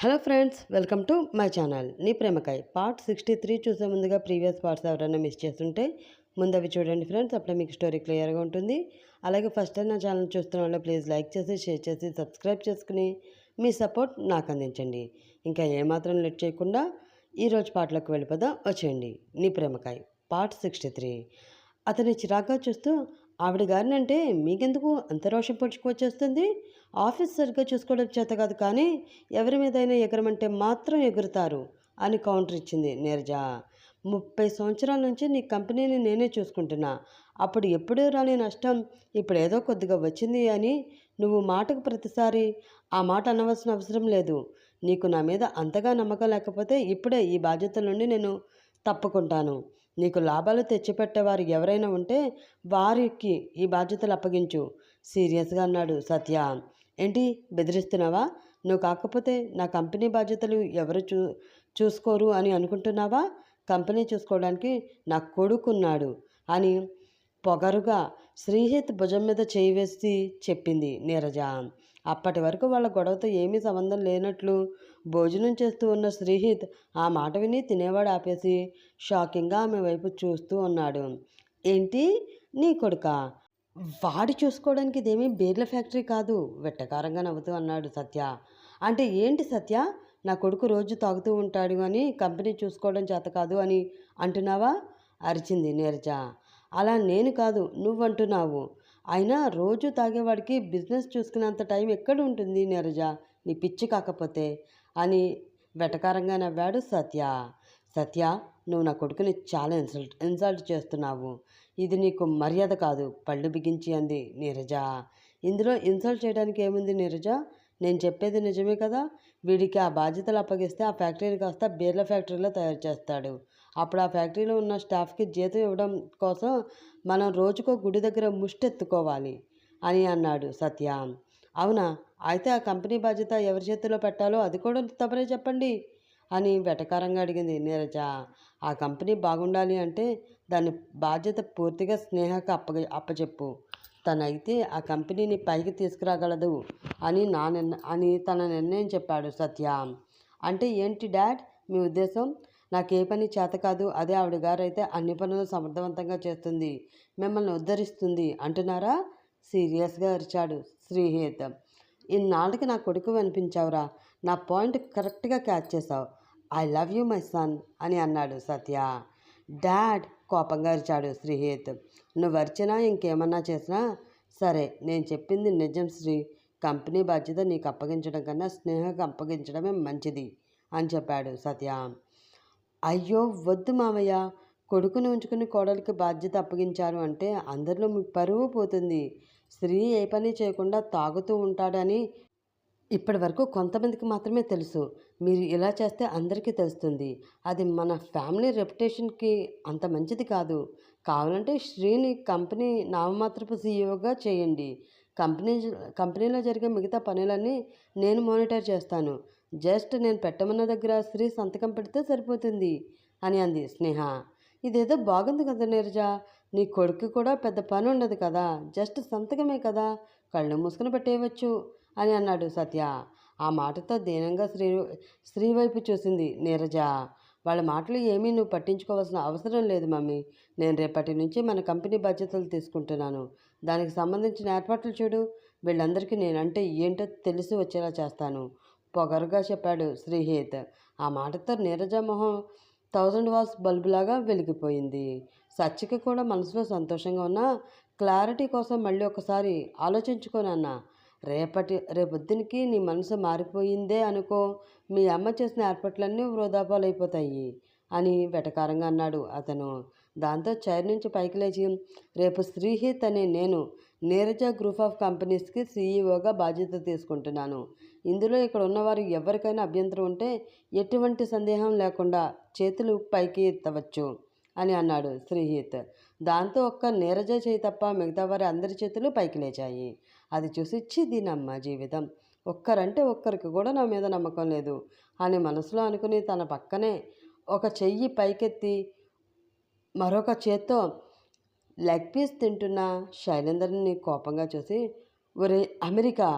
Hello friends welcome to my channel. నీ ప్రేమకాయ్. Part sixty three చూసే ముందుగా ప్రీవియస్ పార్ట్స్ ఎవరైనా మిస్ చేస్తుంటే ముందు అవి చూడండి ఫ్రెండ్స్ అప్పుడే మీకు స్టోరీ క్లియర్గా ఉంటుంది. అలాగే ఫస్ట్ టైం నా ఛానల్ చూస్తున్న వాళ్ళు ప్లీజ్ లైక్ చేసి షేర్ చేసి సబ్స్క్రైబ్ చేసుకుని మీ సపోర్ట్ నాకు అందించండి. ఇంకా ఏమాత్రం లెట్ చేయకుండా ఈరోజు పాటలోకి వెళ్ళిపోదాం. వచ్చేయండి. నీ ప్రేమకాయ్. Part sixty three. అతని చిరాగ్గా చూస్తూ ఆవిడ గారిని అంటే మీకెందుకు అంత రోషం పొడుచుకొచ్చేస్తుంది ఆఫీస్ సరిగ్గా చూసుకోవడం చేత కాదు కానీ ఎవరి మీదైనా ఎగరమంటే మాత్రం ఎగురుతారు అని కౌంటర్ ఇచ్చింది నీరజ. ముప్పై సంవత్సరాల నుంచి నీ కంపెనీని నేనే చూసుకుంటున్నా. అప్పుడు ఎప్పుడూ రాని నష్టం ఇప్పుడు ఏదో కొద్దిగా వచ్చింది అని నువ్వు మాటకు ప్రతిసారి ఆ మాట అనవలసిన అవసరం లేదు. నీకు నా మీద అంతగా నమ్మకం లేకపోతే ఇప్పుడే ఈ బాధ్యతల నుండి నేను తప్పుకుంటాను. నీకు లాభాలు తెచ్చిపెట్టేవారు ఎవరైనా ఉంటే వారికి ఈ బాధ్యతలు అప్పగించు. సీరియస్గా అన్నాడు సత్య. ఏంటి? బెదిరిస్తున్నావా? నువ్వు కాకపోతే నా కంపెనీ బాధ్యతలు ఎవరు చూ చూసుకోరు అని అనుకుంటున్నావా? కంపెనీ చూసుకోవడానికి నా కొడుకున్నాడు అని పొగరుగా శ్రీహిత్ భుజం మీద చేయి వేసి చెప్పింది నీరజ. అప్పటి వరకు వాళ్ళ గొడవతో ఏమీ సంబంధం లేనట్లు భోజనం చేస్తూ ఉన్న శ్రీహిత్ ఆ మాట విని తినేవాడు ఆపేసి షాకింగ్గా ఆమె వైపు చూస్తూ ఉన్నాడు. ఏంటి? నీ కొడుక? వాడి చూసుకోవడానికి ఇదేమీ బీర్ల ఫ్యాక్టరీ కాదు వెట్టకారంగా నవ్వుతూ అన్నాడు సత్య. అంటే ఏంటి సత్య? నా కొడుకు రోజు తాగుతూ ఉంటాడు అని కంపెనీ చూసుకోవడం చేత కాదు అని అంటున్నావా? అరిచింది నీరజ. అలా నేను కాదు నువ్వంటున్నావు. అయినా రోజు తాగేవాడికి బిజినెస్ చూసుకునేంత టైం ఎక్కడ ఉంటుంది నీరజ? నీ పిచ్చి కాకపోతే? అని వెటకారంగా నవ్వాడు సత్య. సత్య నువ్వు నా కొడుకుని చాలా ఇన్సల్ట్ ఇన్సల్ట్ చేస్తున్నావు. ఇది నీకు మర్యాద కాదు. పళ్ళు బిగించి అంది నీరజ. ఇందులో ఇన్సల్ట్ చేయడానికి ఏముంది నీరజ? నేను చెప్పేది నిజమే కదా? వీడికి ఆ బాధ్యతలు అప్పగిస్తే ఆ ఫ్యాక్టరీని కాస్త బీర్ల ఫ్యాక్టరీలో తయారు చేస్తాడు. అప్పుడు ఆ ఫ్యాక్టరీలో ఉన్న స్టాఫ్కి జీతం ఇవ్వడం కోసం మనం రోజుకో గుడి దగ్గర ముష్టెత్తుకోవాలి అని అన్నాడు సత్య. అవునా? అయితే ఆ కంపెనీ బాధ్యత ఎవరి చేతిలో పెట్టాలో అది కూడా తమరే చెప్పండి అని వెటకారంగా అడిగింది నీరజ. ఆ కంపెనీ బాగుండాలి అంటే దాని బాధ్యత పూర్తిగా స్నేహకు అప్పగ అప్పచెప్పు. తనైతే ఆ కంపెనీని పైకి తీసుకురాగలదు అని నా నిర్ణ అని తన నిర్ణయం చెప్పాడు సత్య. అంటే ఏంటి డాడ్? మీ ఉద్దేశం? నాకు ఏ పని చేత కాదు అదే ఆవిడ గారైతే అన్ని పనులు సమర్థవంతంగా చేస్తుంది మిమ్మల్ని ఉద్ధరిస్తుంది అంటున్నారా? సీరియస్గా అరిచాడు శ్రీహేత్. ఇన్నాళ్ళకి నా కొడుకు వినిపించావురా నా పాయింట్ కరెక్ట్గా క్యాచ్ చేసావు I love you my son అని అన్నాడు సత్య. డాడ్ కోపంగా అరిచాడు శ్రీహేత్. నువ్వు అరిచినా ఇంకేమన్నా చేసినా సరే నేను చెప్పింది నిజం శ్రీ. కంపెనీ బాధ్యత నీకు అప్పగించడం కన్నా స్నేహకు అప్పగించడమే మంచిది అని చెప్పాడు సత్య. అయ్యో వద్దు మామయ్య. కొడుకుని ఉంచుకుని కోడలికి బాధ్యత అప్పగించారు అంటే అందరిలో పరువు పోతుంది. స్త్రీ ఏ పని చేయకుండా తాగుతూ ఉంటాడని ఇప్పటి వరకు కొంతమందికి మాత్రమే తెలుసు. మీరు ఇలా చేస్తే అందరికీ తెలుస్తుంది. అది మన ఫ్యామిలీ రెప్యుటేషన్కి అంత మంచిది కాదు. కావాలంటే శ్రీని కంపెనీ నామమాత్రపు సీఈఓగా చేయండి. కంపెనీ కంపెనీలో జరిగే మిగతా పనులన్నీ నేను మానిటర్ చేస్తాను. జస్ట్ నేను పెట్టమన్న దగ్గర శ్రీ సంతకం పెడితే సరిపోతుంది అని అంది స్నేహ. ఇదేదో బాగుంది కదా నీరజ నీ కొడుకు కూడా పెద్ద పని ఉండదు కదా జస్ట్ సంతకమే కదా కళ్ళు మూసుకుని పెట్టేయవచ్చు అని అన్నాడు సత్య. ఆ మాటతో దీనంగా శ్రీ శ్రీ వైపు చూసింది నీరజ. వాళ్ళ మాటలు ఏమీ నువ్వు పట్టించుకోవాల్సిన అవసరం లేదు మమ్మీ. నేను రేపటి నుంచి మన కంపెనీ బాధ్యతలు తీసుకుంటున్నాను. దానికి సంబంధించిన ఏర్పాట్లు చూడు. వీళ్ళందరికీ నేనంటే ఏంటో తెలిసి వచ్చేలా చేస్తాను. పొగరుగా చెప్పాడు శ్రీహేత్. ఆ మాటతో నీరజ మొహం థౌజండ్ వాల్స్ బల్బులాగా వెలిగిపోయింది. సచ్చికి కూడా మనసులో సంతోషంగా ఉన్న క్లారిటీ కోసం మళ్ళీ ఒకసారి ఆలోచించుకొని అన్న రేపటి రేపొద్దునికి నీ మనసు మారిపోయిందే అనుకో మీ అమ్మ చేసిన ఏర్పాట్లన్నీ వృధాపాలైపోతాయి అని వెటకారంగా అన్నాడు అతను. దాంతో చైర్ నుంచి పైకి లేచి రేపు శ్రీహిత్ అనే నేను నీరజ గ్రూప్ ఆఫ్ కంపెనీస్కి సీఈఓగా బాధ్యత తీసుకుంటున్నాను. ఇందులో ఇక్కడ ఉన్నవారు ఎవరికైనా అభ్యంతరం ఉంటే ఎటువంటి సందేహం లేకుండా చేతులు పైకి ఎత్తవచ్చు అని అన్నాడు శ్రీహిత్. దాంతో ఒక్క నీరజ చేయి తప్ప మిగతా వారి అందరి చేతులు పైకి లేచాయి. అది చూసి చి దీనమ్మ జీవితం. ఒక్కరంటే ఒక్కరికి కూడా నా మీద నమ్మకం లేదు అని మనసులో అనుకుని తన పక్కనే ఒక చెయ్యి పైకెత్తి మరొక చేత్తో లెగ్ పీస్ తింటున్న శైలేందర్ని కోపంగా చూసి ఒరే అమెరికా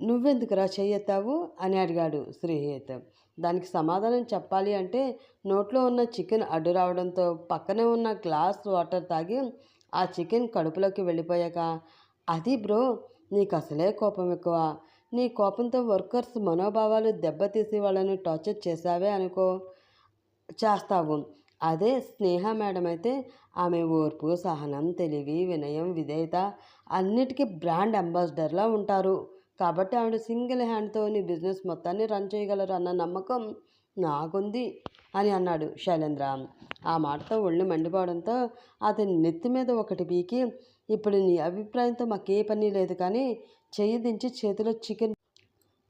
నువ్వెందుకురా చెయ్యెత్తావు? అని అడిగాడు శ్రీహిత్. దానికి సమాధానం చెప్పాలి అంటే నోట్లో ఉన్న చికెన్ అడ్డు రావడంతో పక్కనే ఉన్న గ్లాస్ వాటర్ తాగి ఆ చికెన్ కడుపులోకి వెళ్ళిపోయాక అది బ్రో నీకు అసలే కోపం ఎక్కువ. నీ కోపంతో వర్కర్స్ మనోభావాలు దెబ్బతీసి వాళ్ళని టార్చర్ చేసావే అనుకో చేస్తావు. అదే స్నేహ మేడం అయితే ఆమె ఓర్పు సహనం తెలివి వినయం విధేయత అన్నిటికీ బ్రాండ్ అంబాసిడర్లా ఉంటారు. కాబట్టి ఆవిడ సింగిల్ హ్యాండ్తో నీ బిజినెస్ మొత్తాన్ని రన్ చేయగలరు అన్న నమ్మకం నాకుంది అని అన్నాడు శైలేంద్ర. ఆ మాటతో ఒళ్ళు మండిపోవడంతో అతని నెత్తి మీద ఒకటి పీకి ఇప్పుడు నీ అభిప్రాయంతో మాకే పని లేదు కానీ చెయ్యి దించి చేతిలో చికెన్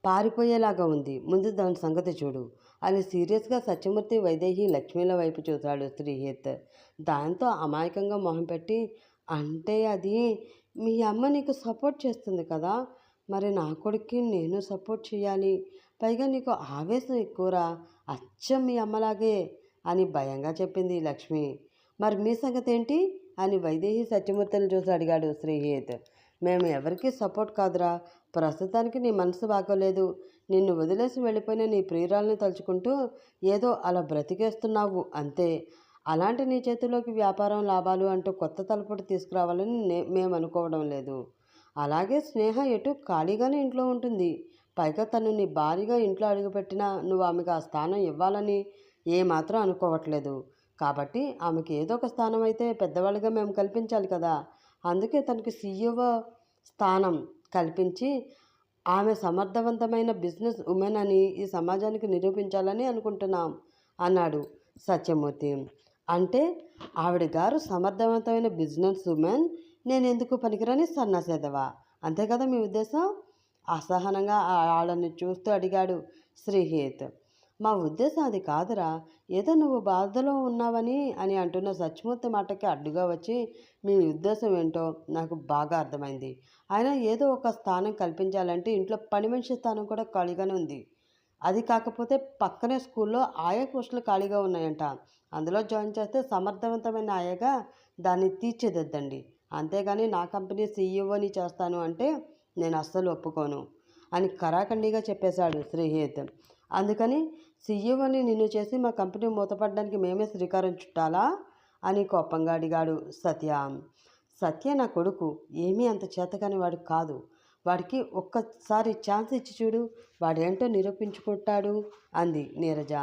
పారిపోయేలాగా ఉంది. ముందు దాని సంగతి చూడు అని సీరియస్గా సత్యమూర్తి వైదేహి లక్ష్మీల వైపు చూశాడు శ్రీహిత్. దాంతో అమాయకంగా మొహం పెట్టి అంటే అది మీ అమ్మ నీకు సపోర్ట్ చేస్తుంది కదా? మరి నా కొడుక్కి నేను సపోర్ట్ చేయాలి పైగా నీకు ఆవేశం ఎక్కువరా. అచ్చం మీ అమ్మలాగే అని భయంగా చెప్పింది లక్ష్మి. మరి మీ సంగతి ఏంటి అని వైదేహి సత్యమూర్తిని చూసి అడిగాడు శ్రీహిత్. మేము ఎవరికీ సపోర్ట్ కాదురా. ప్రస్తుతానికి నీ మనసు బాగోలేదు. నిన్ను వదిలేసి వెళ్ళిపోయిన నీ ప్రియురాలను తలుచుకుంటూ ఏదో అలా బ్రతికేస్తున్నావు అంతే. అలాంటి నీ చేతిలోకి వ్యాపారం లాభాలు అంటూ కొత్త తలుపుడు తీసుకురావాలని నే మేము అనుకోవడం లేదు. అలాగే స్నేహ ఎటు ఖాళీగానే ఇంట్లో ఉంటుంది. పైగా తను నీ భారీగా ఇంట్లో అడుగుపెట్టినా నువ్వు ఆమెకు ఆ స్థానం ఇవ్వాలని ఏమాత్రం అనుకోవట్లేదు. కాబట్టి ఆమెకి ఏదో ఒక స్థానం అయితే పెద్దవాళ్ళుగా మేము కల్పించాలి కదా. అందుకే తనకి సీఈఓ స్థానం కల్పించి ఆమె సమర్థవంతమైన బిజినెస్ ఉమెన్ అని ఈ సమాజానికి నిరూపించాలని అనుకుంటున్నాం అన్నాడు సత్యమూర్తి. అంటే ఆవిడ గారు సమర్థవంతమైన బిజినెస్ ఉమెన్ నేను ఎందుకు పనికిరాని సన్నాసేదవా? అంతే కదా మీ ఉద్దేశం? అసహనంగా వాళ్ళని చూస్తూ అడిగాడు శ్రీహేత్. మా ఉద్దేశం అది కాదురా. ఏదో నువ్వు బాధలో ఉన్నావని అని అంటున్న సత్యమూర్తి మాటకి అడ్డుగా వచ్చి మీ ఉద్దేశం ఏంటో నాకు బాగా అర్థమైంది. అయినా ఏదో ఒక స్థానం కల్పించాలంటే ఇంట్లో పని మనిషి స్థానం కూడా ఖాళీగానే ఉంది. అది కాకపోతే పక్కనే స్కూల్లో ఆయా పోస్టులు ఖాళీగా ఉన్నాయంట. అందులో జాయిన్ చేస్తే సమర్థవంతమైన ఆయాగా దాన్ని తీర్చిదిద్దండి. అంతేగాని నా కంపెనీ సీఈఓని చేస్తాను అంటే నేను అస్సలు ఒప్పుకోను అని కరాఖండిగా చెప్పేశాడు శ్రీహిత్. అందుకని సీఈఓని నిన్ను చేసి మా కంపెనీ మూతపడడానికి మేమే శ్రీకారం చుట్టాలా? అని కోపంగా అడిగాడు సత్య. సత్య నా కొడుకు ఏమీ అంత చేతకాని వాడు కాదు. వాడికి ఒక్కసారి ఛాన్స్ ఇచ్చి చూడు వాడేంటో నిరూపించుకుంటాడు అంది నీరజ.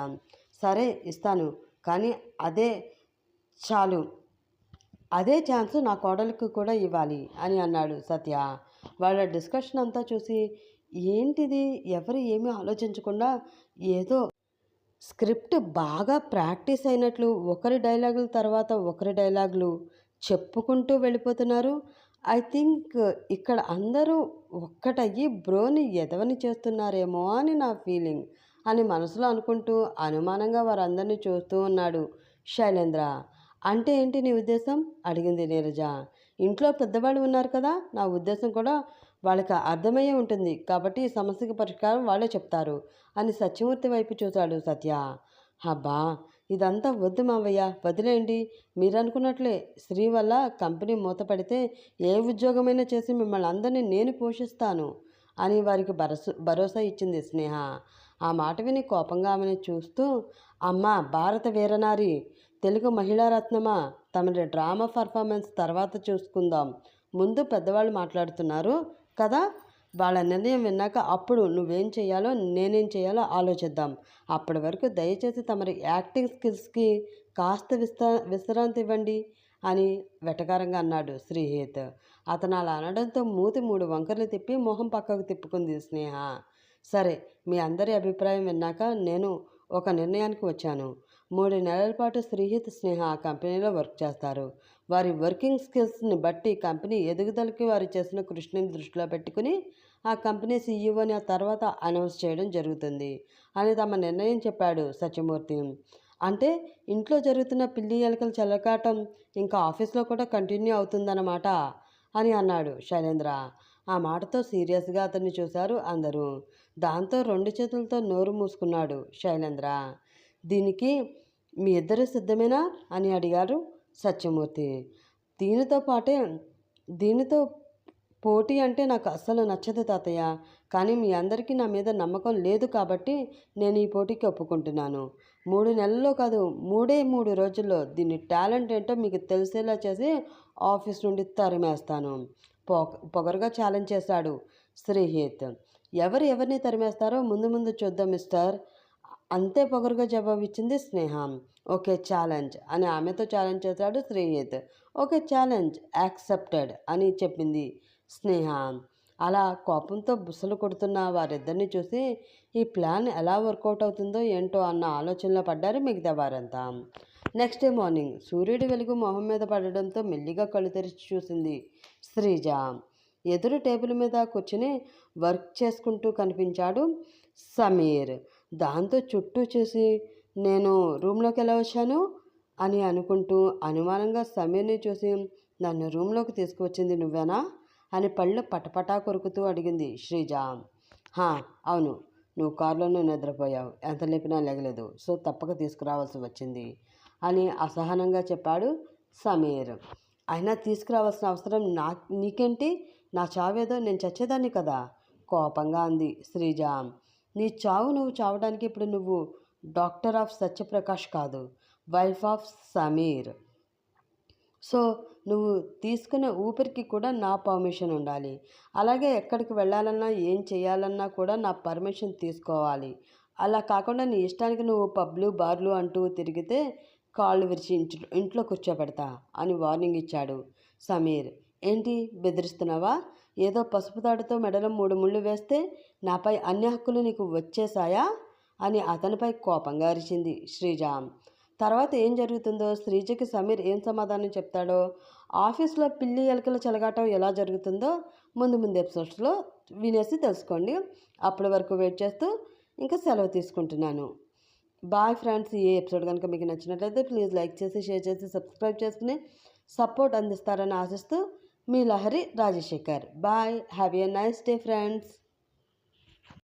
సరే ఇస్తాను కానీ అదే చాలు అదే ఛాన్స్ నా కోడలికి కూడా ఇవ్వాలి అని అన్నాడు సత్య. వాళ్ళ డిస్కషన్ అంతా చూసి ఏంటిది? ఎవరు ఏమీ ఆలోచించకుండా ఏదో స్క్రిప్ట్ బాగా ప్రాక్టీస్ అయినట్లు ఒకరి డైలాగుల తర్వాత ఒకరి డైలాగులు చెప్పుకుంటూ వెళ్ళిపోతున్నారు. ఐ థింక్ ఇక్కడ అందరూ ఒక్కటయ్యి బ్రోని ఎదవని చేస్తున్నారేమో అని నా ఫీలింగ్ అని మనసులో అనుకుంటూ అనుమానంగా వారందరినీ చూస్తూ ఉన్నాడు శైలేంద్ర. అంటే ఏంటి నీ ఉద్దేశం? అడిగింది నీరజ. ఇంట్లో పెద్దవాళ్ళు ఉన్నారు కదా? నా ఉద్దేశం కూడా వాళ్ళకి అర్థమయ్యే ఉంటుంది. కాబట్టి ఈ సమస్యకి పరిష్కారం వాళ్ళే చెప్తారు అని సత్యమూర్తి వైపు చూశాడు సత్య. అబ్బా ఇదంతా వద్దు మావయ్య. వదిలేయండి మీరనుకున్నట్లే. స్త్రీ వల్ల కంపెనీ మూతపడితే ఏ ఉద్యోగమైనా చేసి మిమ్మల్ని అందరినీ నేను పోషిస్తాను అని వారికి భరోసా భరోసా ఇచ్చింది స్నేహ. ఆ మాట విని కోపంగా ఆమెను చూస్తూ అమ్మ భారత వీరనారి తెలుగు మహిళారత్నమా రత్నమా? డ్రామా పర్ఫార్మెన్స్ తర్వాత చూసుకుందాం. ముందు పెద్దవాళ్ళు మాట్లాడుతున్నారు కదా? వాళ్ళ నిర్ణయం విన్నాక అప్పుడు నువ్వేం చేయాలో నేనేం చేయాలో ఆలోచిద్దాం. అప్పటి వరకు దయచేసి తమరి యాక్టింగ్ స్కిల్స్కి కాస్త విస్తా విశ్రాంతి ఇవ్వండి అని వెటకారంగా అన్నాడు శ్రీహేత్. అతను అలా అనడంతో మూతి మూడు వంకర్లు తిప్పి మొహం పక్కకు తిప్పుకుంది స్నేహ. సరే మీ అందరి అభిప్రాయం విన్నాక నేను ఒక నిర్ణయానికి వచ్చాను. మూడు నెలల పాటు శ్రీహిత్ స్నేహ ఆ కంపెనీలో వర్క్ చేస్తారు. వారి వర్కింగ్ స్కిల్స్ని బట్టి కంపెనీ ఎదుగుదలకి వారు చేసిన కృషిని దృష్టిలో పెట్టుకుని ఆ కంపెనీ సీఈఓని ఆ తర్వాత అనౌన్స్ చేయడం జరుగుతుంది అని తమ నిర్ణయం చెప్పాడు సత్యమూర్తి. అంటే ఇంట్లో జరుగుతున్న పిల్లి ఎలకలు చెలకాటం ఇంకా ఆఫీస్లో కూడా కంటిన్యూ అవుతుందన్నమాట అని అన్నాడు శైలేంద్ర. ఆ మాటతో సీరియస్గా అతన్ని చూశారు అందరూ. దాంతో రెండు చేతులతో నోరు మూసుకున్నాడు శైలేంద్ర. దీనికి మీ ఇద్దరు సిద్ధమేనా? అని అడిగారు సత్యమూర్తి. దీనితో పాటే దీనితో పోటీ అంటే నాకు అస్సలు నచ్చదు తాతయ్య. కానీ మీ అందరికీ నా మీద నమ్మకం లేదు కాబట్టి నేను ఈ పోటీకి ఒప్పుకుంటున్నాను. మూడు నెలల్లో కాదు మూడే మూడు రోజుల్లో దీని టాలెంట్ ఏంటో మీకు తెలిసేలా చేసి ఆఫీస్ నుండి తరిమేస్తాను. పొగరుగా ఛాలెంజ్ చేశాడు శ్రీహిత్. ఎవరు ఎవరిని తరిమేస్తారో ముందు ముందు చూద్దాం మిస్టర్. అంతే పొగరుగా జవాబిచ్చింది స్నేహ. ఓకే ఛాలెంజ్ అని ఆమెతో ఛాలెంజ్ చేశాడు శ్రీహిత్. ఓకే ఛాలెంజ్ యాక్సెప్టెడ్ అని చెప్పింది స్నేహ. అలా కోపంతో బుసలు కొడుతున్న వారిద్దరిని చూసి ఈ ప్లాన్ ఎలా వర్కౌట్ అవుతుందో ఏంటో అన్న ఆలోచనలో పడ్డారు మిగతా వారంతా. నెక్స్ట్ డే మార్నింగ్ సూర్యుడి వెలుగు మొహం మీద పడడంతో మెల్లిగా కళ్ళు తెరిచి చూసింది శ్రీజ ఎదురు టేబుల్ మీద కూర్చుని వర్క్ చేసుకుంటూ కనిపించాడు సమీర్. దాంతో చుట్టూ చూసి నేను రూమ్లోకి ఎలా వచ్చాను? అని అనుకుంటూ అనుమానంగా సమీర్ని చూసి నన్ను రూమ్లోకి తీసుకువచ్చింది నువ్వేనా? అని పళ్ళు పటపటా కొరుకుతూ అడిగింది శ్రీజ హా అవును. నువ్వు కారులోనే నిద్రపోయావు. ఎంత లేపినా లేగలేదు. సో తప్పక తీసుకురావాల్సి వచ్చింది అని అసహనంగా చెప్పాడు సమీర్. అయినా తీసుకురావాల్సిన అవసరం నా నీకేంటి? నా చావేదో నేను చచ్చేదాన్ని కదా? కోపంగా అంది శ్రీజ నీ చావు నువ్వు చావడానికి ఇప్పుడు నువ్వు డాక్టర్ ఆఫ్ సత్యప్రకాష్ కాదు వైఫ్ ఆఫ్ సమీర్. సో నువ్వు తీసుకునే ఊపిరికి కూడా నా పర్మిషన్ ఉండాలి. అలాగే ఎక్కడికి వెళ్ళాలన్నా ఏం చేయాలన్నా కూడా నా పర్మిషన్ తీసుకోవాలి. అలా కాకుండా నీ ఇష్టానికి నువ్వు పబ్లు బార్లు అంటూ తిరిగితే కాళ్ళు విరిచి ఇంట్లో ఇంట్లో కూర్చోబెడతా అని వార్నింగ్ ఇచ్చాడు సమీర్. ఏంటి బెదిరిస్తున్నావా? ఏదో పసుపు తాడుతో మెడలో మూడు ముళ్ళు వేస్తే నాపై అన్ని హక్కులు నీకు వచ్చేసాయా అని అతనిపై కోపంగా అరిచింది శ్రీజ తర్వాత ఏం జరుగుతుందో శ్రీజకి సమీర్ ఏం సమాధానం చెప్తాడో ఆఫీస్లో పిల్లి ఎలకల చెలగాటం ఎలా జరుగుతుందో ముందు ముందు ఎపిసోడ్స్లో వినేసి తెలుసుకోండి. అప్పటి వరకు వెయిట్ చేస్తూ ఇంకా సెలవు తీసుకుంటున్నాను. బాయ్ ఫ్రెండ్స్ ఈ ఎపిసోడ్ కనుక మీకు నచ్చినట్లయితే ప్లీజ్ లైక్ చేసి షేర్ చేసి సబ్స్క్రైబ్ చేసుకుని సపోర్ట్ అందిస్తారని ఆశిస్తూ మీ Lahari Rajasekhar. Bye have a nice day friends